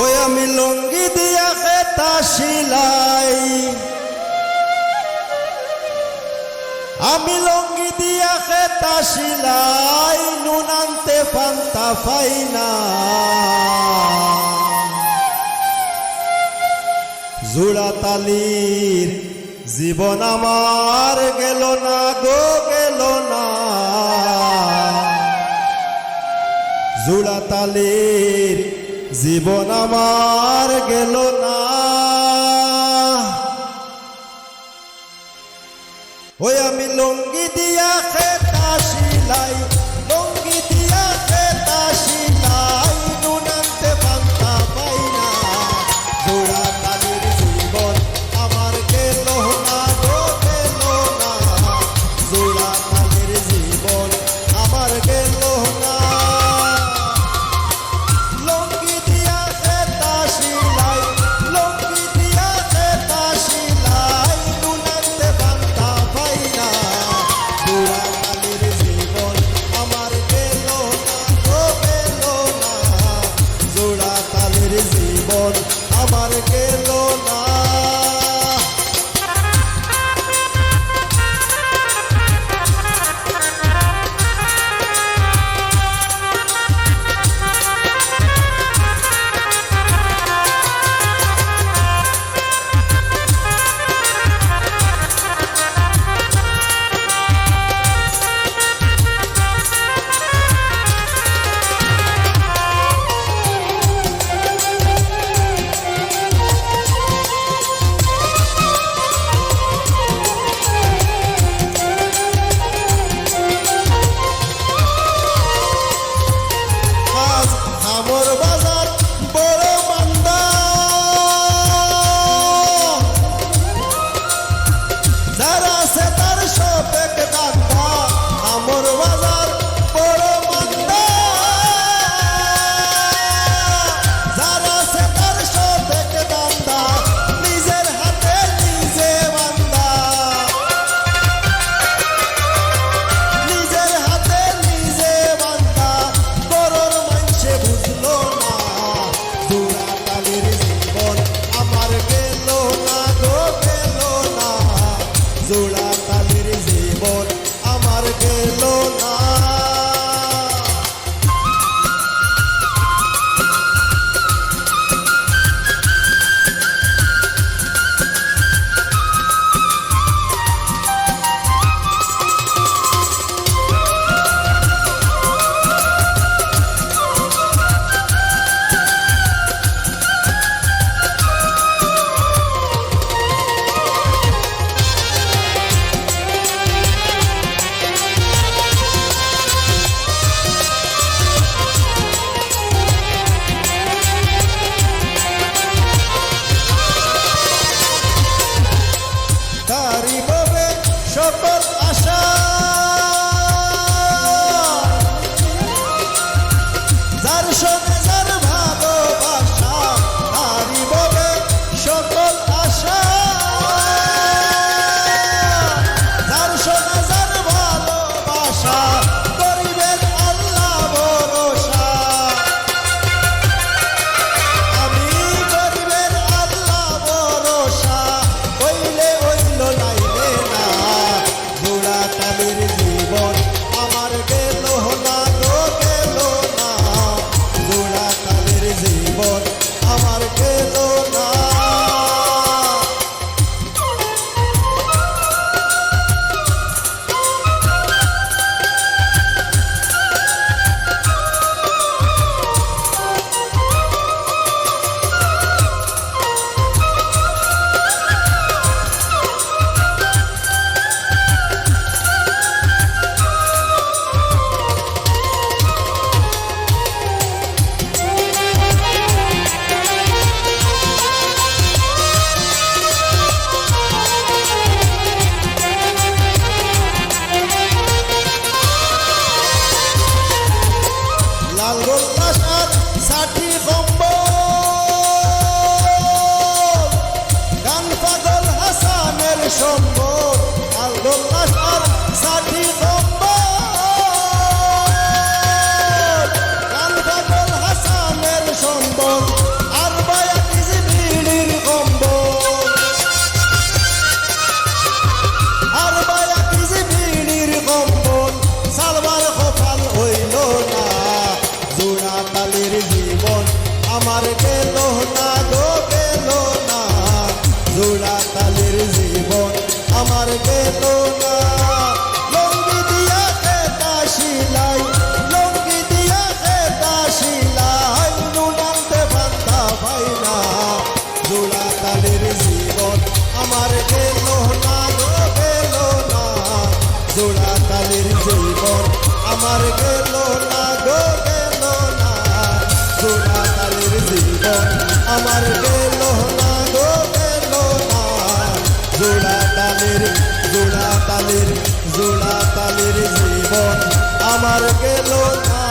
ওই আমি লঙ্গি দিয়া খেতা শিলাই আমি লঙ্গি দিয়া খেতা শিলাই নুন আনতে পান্তা পাই না। জোড়া তালির জীবন আমার গেল না গো, গেল না। জোড়া তালির জীবন আমার গেল না। ওই আমি লঙ্গি দিয়া খেতা সিলাই sabe que lo. Revolution আমার গেল না গো, গেল না। জোড়া তালের জীবন আমার না গো না। জোড়া তালের জীবন আমার গেল না গো না। জোড়া জোড়া জোড়া জীবন আমার না